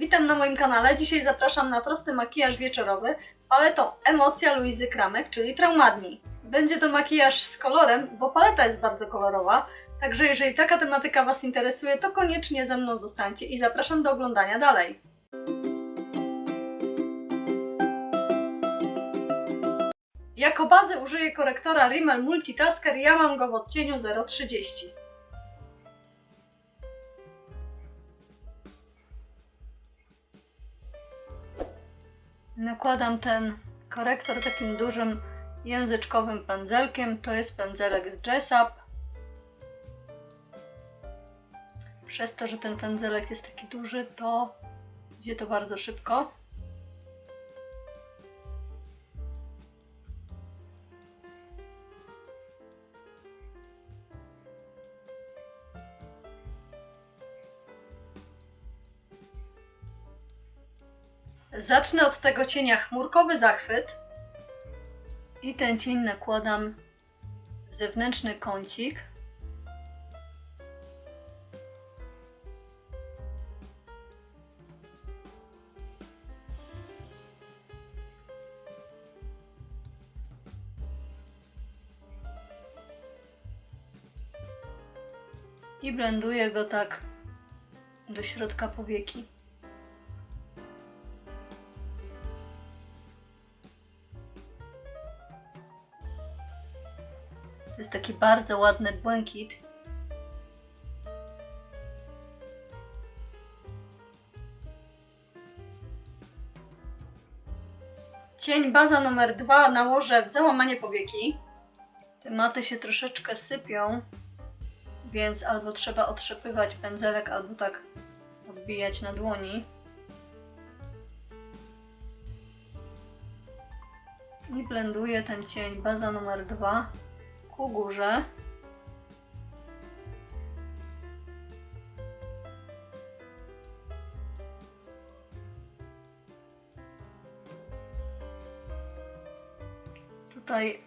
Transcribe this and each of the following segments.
Witam na moim kanale. Dzisiaj zapraszam na prosty makijaż wieczorowy paletą Emocja Luizy Kramek, czyli Traumadni. Będzie to makijaż z kolorem, bo paleta jest bardzo kolorowa, także jeżeli taka tematyka Was interesuje, to koniecznie ze mną zostańcie i zapraszam do oglądania dalej. Jako bazy użyję korektora Rimmel Multitasker, ja mam go w odcieniu 030. Nakładam ten korektor takim dużym języczkowym pędzelkiem. To jest pędzelek z Dress Up. Przez to, że ten pędzelek jest taki duży, to idzie to bardzo szybko. Zacznę od tego cienia chmurkowy zachwyt. I ten cień nakładam w zewnętrzny kącik. I blenduję go tak do środka powieki. Bardzo ładny błękit. Cień baza numer dwa nałożę w załamanie powieki. Te maty się troszeczkę sypią, więc albo trzeba otrzepywać pędzelek, albo tak odbijać na dłoni. I blenduję ten cień baza numer dwa ku górze. Tutaj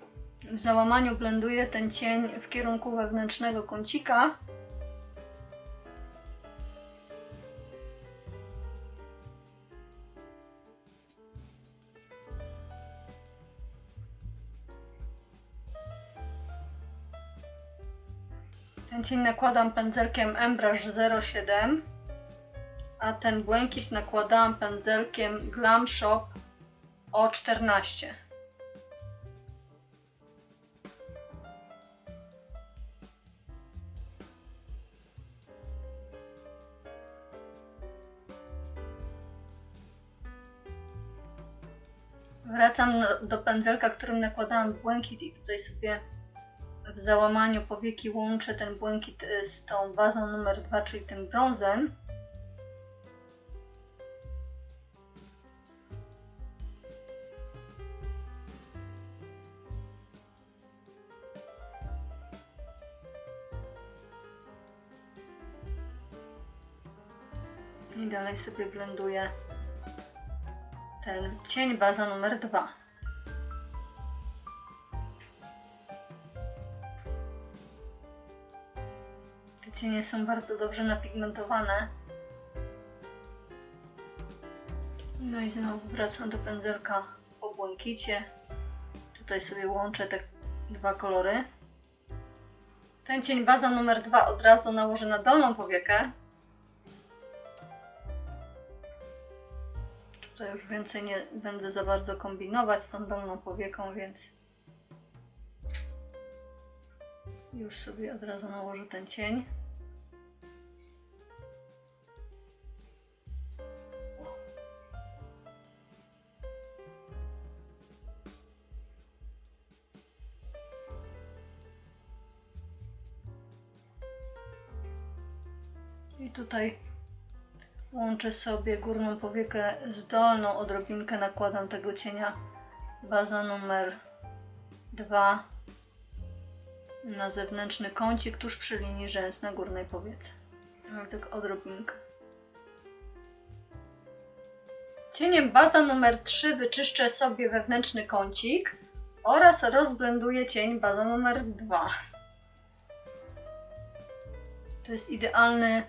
w załamaniu blenduję ten cień w kierunku wewnętrznego kącika. Ten nakładam pędzelkiem Embrush 07, a ten błękit nakładałam pędzelkiem Glam Shop O14. Wracam do pędzelka, którym nakładałam błękit i tutaj sobie w załamaniu powieki łączę ten błękit y, z tą bazą numer 2, czyli tym brązem. I dalej sobie blenduję ten cień baza numer 2. cienie są bardzo dobrze napigmentowane. No i znowu wracam do pędzelka po błękicie. Tutaj sobie łączę te dwa kolory. Ten cień baza numer 2 od razu nałożę na dolną powiekę. Tutaj już więcej nie będę za bardzo kombinować z tą dolną powieką, więc już sobie od razu nałożę ten cień. I tutaj łączę sobie górną powiekę z dolną, odrobinkę nakładam tego cienia baza numer 2 na zewnętrzny kącik tuż przy linii rzęs na górnej powiece. Tak, tak odrobinkę. Cieniem baza numer 3 wyczyszczę sobie wewnętrzny kącik oraz rozblenduję cień baza numer 2. To jest idealny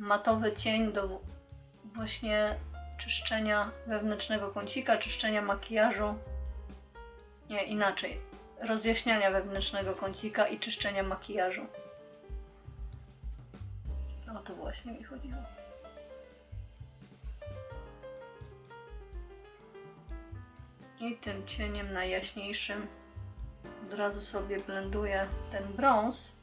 matowy cień do właśnie czyszczenia wewnętrznego kącika, czyszczenia makijażu. Nie, inaczej. Rozjaśniania wewnętrznego kącika i czyszczenia makijażu. O to właśnie mi chodziło. I tym cieniem najjaśniejszym od razu sobie blenduję ten brąz.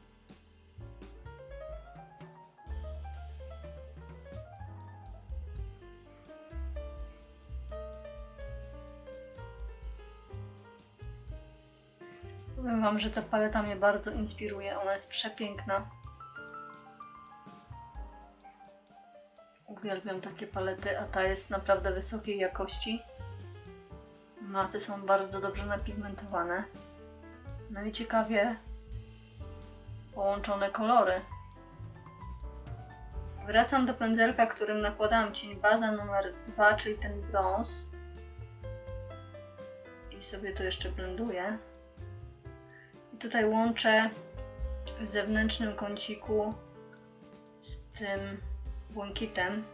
Wam, że ta paleta mnie bardzo inspiruje. Ona jest przepiękna. Uwielbiam takie palety, a ta jest naprawdę wysokiej jakości. Maty są bardzo dobrze napigmentowane. No i ciekawie połączone kolory. Wracam do pędzelka, którym nakładałam cień baza numer 2, czyli ten brąz. I sobie to jeszcze blenduję. Tutaj łączę w zewnętrznym kąciku z tym błękitem.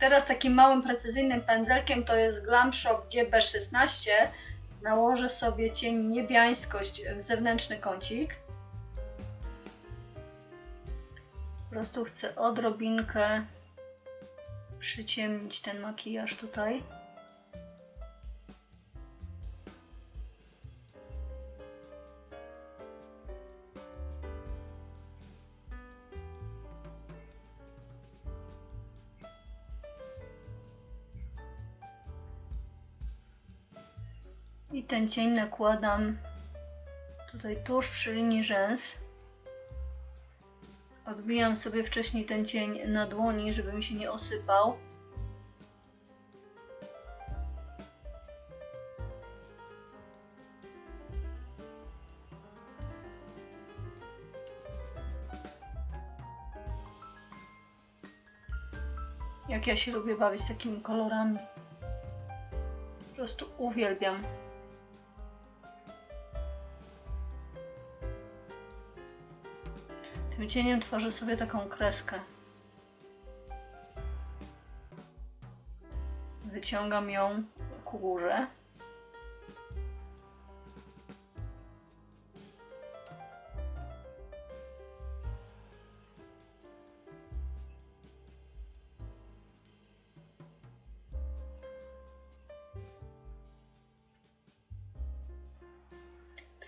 Teraz takim małym, precyzyjnym pędzelkiem to jest Glam Shop GB16. Nałożę sobie cień niebiańskość w zewnętrzny kącik. Po prostu chcę odrobinkę przyciemnić ten makijaż tutaj. I ten cień nakładam tutaj tuż przy linii rzęs. Odbijam sobie wcześniej ten cień na dłoni, żeby mi się nie osypał. Jak ja się lubię bawić takimi kolorami. Po prostu uwielbiam. Tym cieniem tworzę sobie taką kreskę. Wyciągam ją ku górze.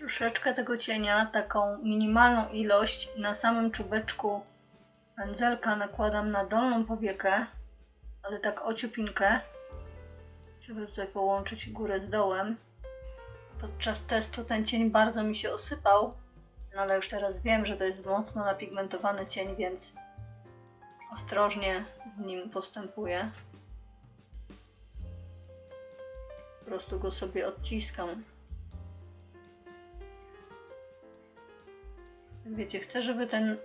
Troszeczkę tego cienia, taką minimalną ilość na samym czubeczku pędzelka nakładam na dolną powiekę, ale tak ociupinkę, żeby tutaj połączyć górę z dołem. Podczas testu ten cień bardzo mi się osypał, no ale już teraz wiem, że to jest mocno napigmentowany cień, więc ostrożnie w nim postępuję. Po prostu go sobie odciskam. Wiecie, chcę, żeby ten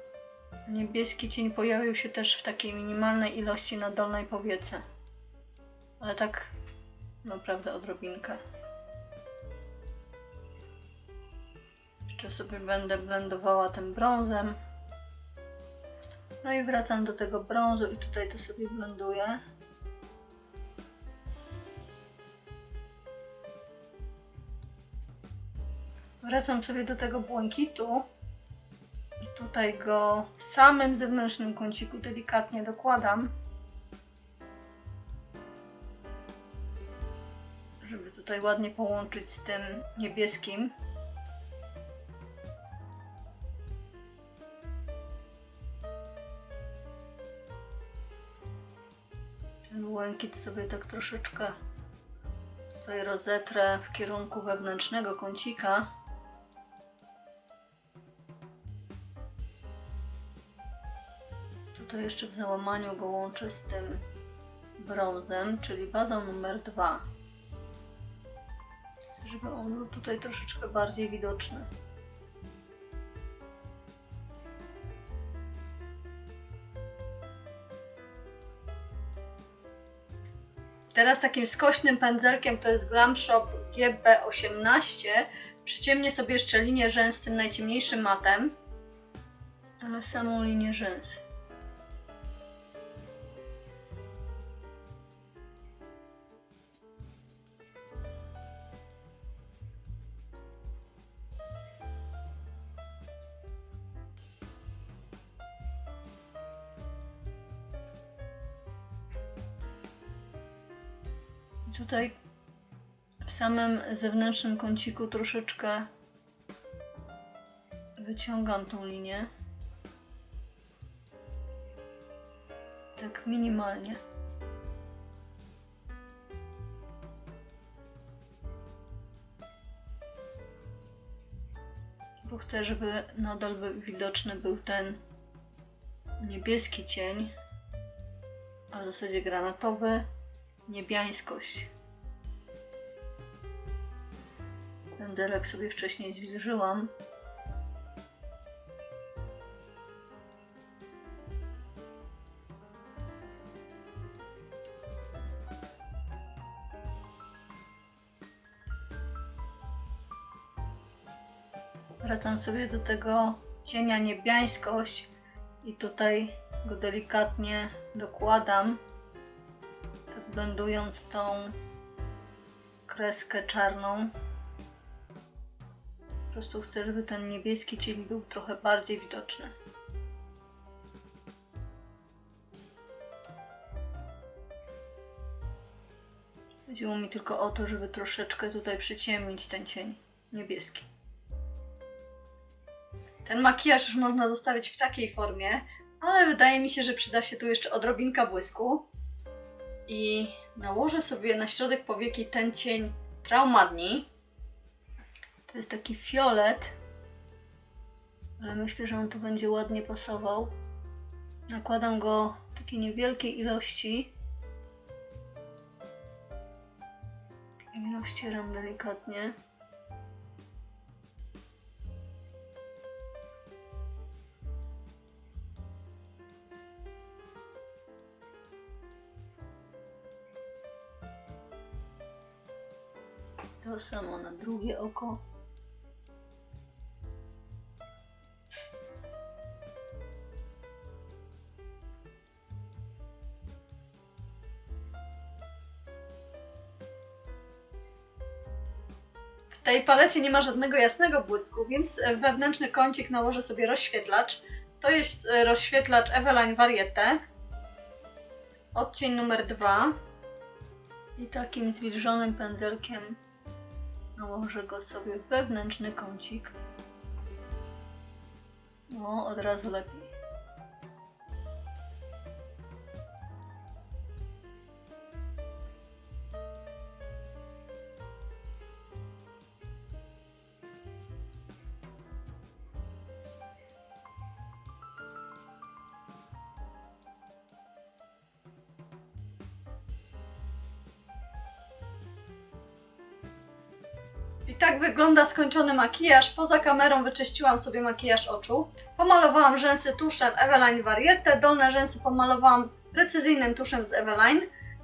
niebieski cień pojawił się też w takiej minimalnej ilości na dolnej powiece. Ale tak naprawdę odrobinkę. Jeszcze sobie będę blendowała tym brązem. No i wracam do tego brązu i tutaj to sobie blenduję. Wracam sobie do tego błękitu. Tutaj go w samym zewnętrznym kąciku delikatnie dokładam. Żeby tutaj ładnie połączyć z tym niebieskim. Ten błękit sobie tak troszeczkę tutaj rozetrę w kierunku wewnętrznego kącika. Tutaj jeszcze w załamaniu go łączę z tym brązem, czyli bazą numer 2. Chcę, żeby on był tutaj troszeczkę bardziej widoczny. Teraz takim skośnym pędzelkiem to jest Glam Shop GB18. Przyciemnię sobie jeszcze linię rzęs tym najciemniejszym matem, ale samą linię rzęs. Tutaj w samym zewnętrznym kąciku troszeczkę wyciągam tą linię. Tak minimalnie. Bo chcę, żeby nadal widoczny był ten niebieski cień, a w zasadzie granatowy, niebiańskość. Pędelek sobie wcześniej zwilżyłam. Wracam sobie do tego cienia niebiańskość i tutaj go delikatnie dokładam, blendując tą kreskę czarną. Po prostu chcę, żeby ten niebieski cień był trochę bardziej widoczny. Chodziło mi tylko o to, żeby troszeczkę tutaj przyciemnić ten cień niebieski. Ten makijaż już można zostawić w takiej formie, ale wydaje mi się, że przyda się tu jeszcze odrobinka błysku. I nałożę sobie na środek powieki ten cień Traumadni. To jest taki fiolet, ale myślę, że on tu będzie ładnie pasował. Nakładam go w takiej niewielkiej ilości. I rozcieram delikatnie. To samo na drugie oko. W tej palecie nie ma żadnego jasnego błysku, więc e, wewnętrzny kącik nałożę sobie rozświetlacz. To jest e, rozświetlacz Eveline Variete. Odcień numer 2. I takim zwilżonym pędzelkiem nałożę go sobie w wewnętrzny kącik. No, od razu lepiej. I tak wygląda skończony makijaż. Poza kamerą wyczyściłam sobie makijaż oczu. Pomalowałam rzęsy tuszem Eveline Variette, dolne rzęsy pomalowałam precyzyjnym tuszem z Eveline.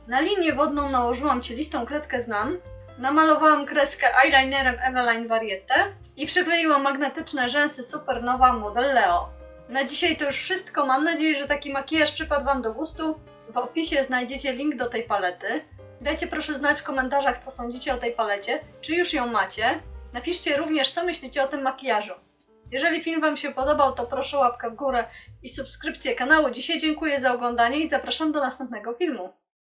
Na linię wodną nałożyłam cielistą kredkę z NAN. Namalowałam kreskę eyelinerem Eveline Variette i przykleiłam magnetyczne rzęsy Supernova model Leo. Na dzisiaj to już wszystko. Mam nadzieję, że taki makijaż przypadł Wam do gustu. W opisie znajdziecie link do tej palety. Dajcie proszę znać w komentarzach, co sądzicie o tej palecie, czy już ją macie. Napiszcie również, co myślicie o tym makijażu. Jeżeli film Wam się podobał, to proszę łapkę w górę i subskrypcję kanału. Dzisiaj dziękuję za oglądanie i zapraszam do następnego filmu.